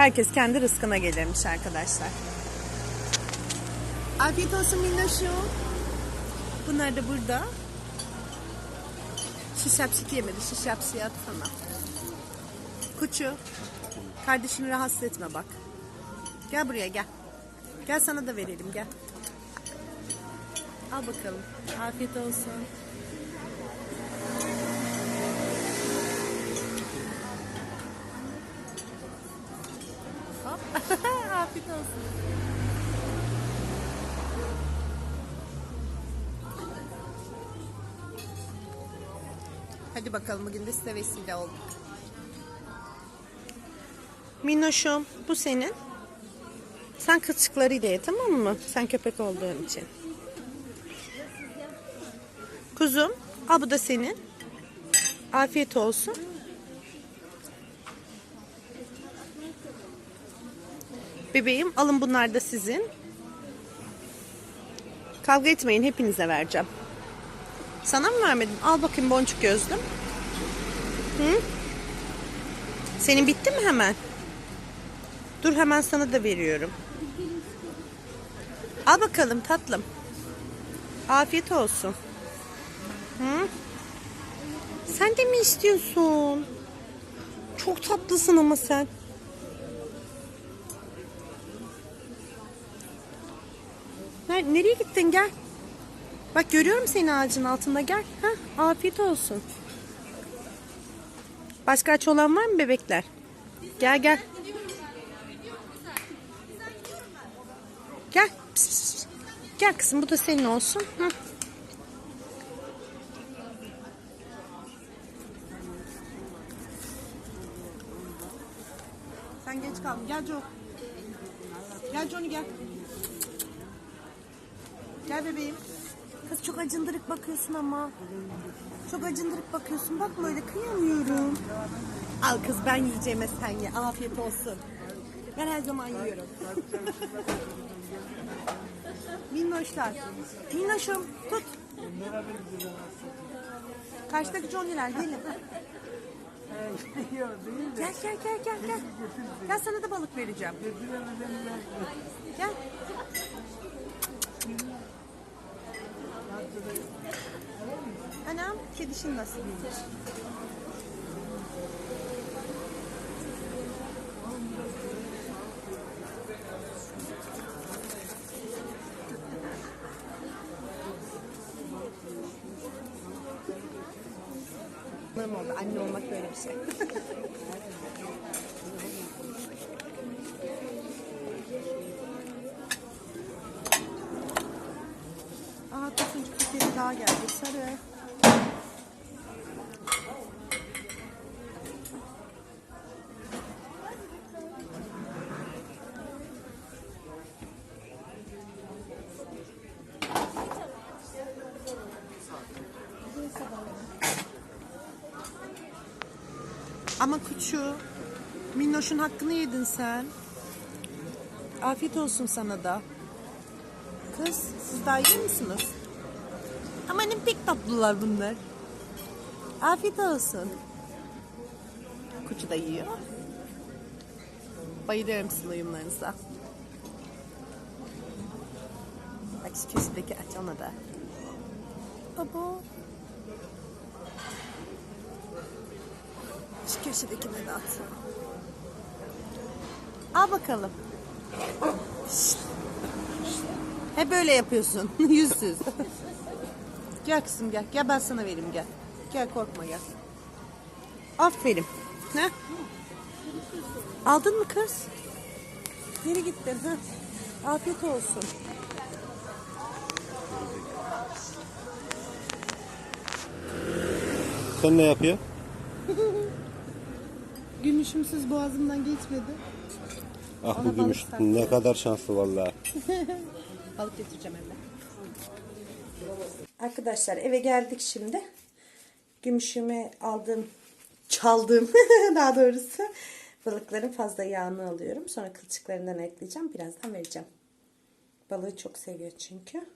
Herkes kendi rızkına gelirmiş arkadaşlar. Afiyet olsun minnoşum. Bunlar da burada. Şiş şapşik yemedi. Şiş şapşiği atsana. Kuçu. Kardeşini rahatsız etme bak. Gel buraya gel. Gel sana da verelim gel. Al bakalım. Afiyet olsun. Afiyet olsun. Hadi bakalım bugün de size vesile olduk. Minnoşum bu senin. Sen kılçıklarıyla ye tamam mı? Sen köpek olduğun için. Kuzum al bu da senin. Afiyet olsun. Bebeğim alın bunlar da sizin. Kavga etmeyin hepinize vereceğim. Sana mı vermedim? Al bakayım boncuk gözlüm. Hı? Senin bitti mi hemen? Dur hemen sana da veriyorum. Al bakalım tatlım. Afiyet olsun. Hı? Sen de mi istiyorsun? Çok tatlısın ama sen. Ner- Nereye gittin gel. Bak görüyorum seni ağacın altında gel. Heh, afiyet olsun. Başka aç olan var mı bebekler? Gel gel. Gel. Pis, pis. Gel kızım bu da senin olsun. Hı. Sen geç kaldın. Gel Jo. Gel Johnny gel. Gel bebeğim. Kız çok acındırık bakıyorsun ama. Çok acındırık bakıyorsun. Bakma öyle kıyamıyorum. Al kız ben yiyeceğime sen ye. Afiyet olsun. Ben her zaman yiyorum. Minnoşlar. Minnoşum tut. Karşıdaki Johnny'ler gelin. Gel gel gel gel gel. Gel sana da balık vereceğim. Gel. Anam kedişin nasıl büyümüş? Annem oldu. Anne olmak böyle bir şey. Aa tosuncu köpeği daha geldi. Sarı. Ama kuçu, Minnoş'un hakkını yedin sen. Afiyet olsun sana da. Kız, siz daha iyi misiniz? Amanın pek tatlılar bunlar. Afiyet olsun. Kuçu da yiyor. Bayılıyorum sizin uyumlarınıza. Bak şu köşedeki aç ona da. Baba. Şu köşedekine de at. Al bakalım. Şşt. Hep böyle yapıyorsun. Yüzsüz. gel kızım gel. Gel ben sana vereyim gel. Gel korkma gel. Aferin. Ne? Aldın mı kız? Nereye gittin? Ha? Afiyet olsun. Sen ne yapıyorsun? Gümüşümsüz boğazımdan geçmedi. Ah Ona bu gümüş balık ne kadar şanslı vallahi. Balık getireceğim evde. Arkadaşlar eve geldik şimdi. Gümüşümü aldım, çaldım daha doğrusu. Balıkların fazla yağını alıyorum. Sonra kılçıklarından ekleyeceğim. Birazdan vereceğim. Balığı çok seviyor çünkü.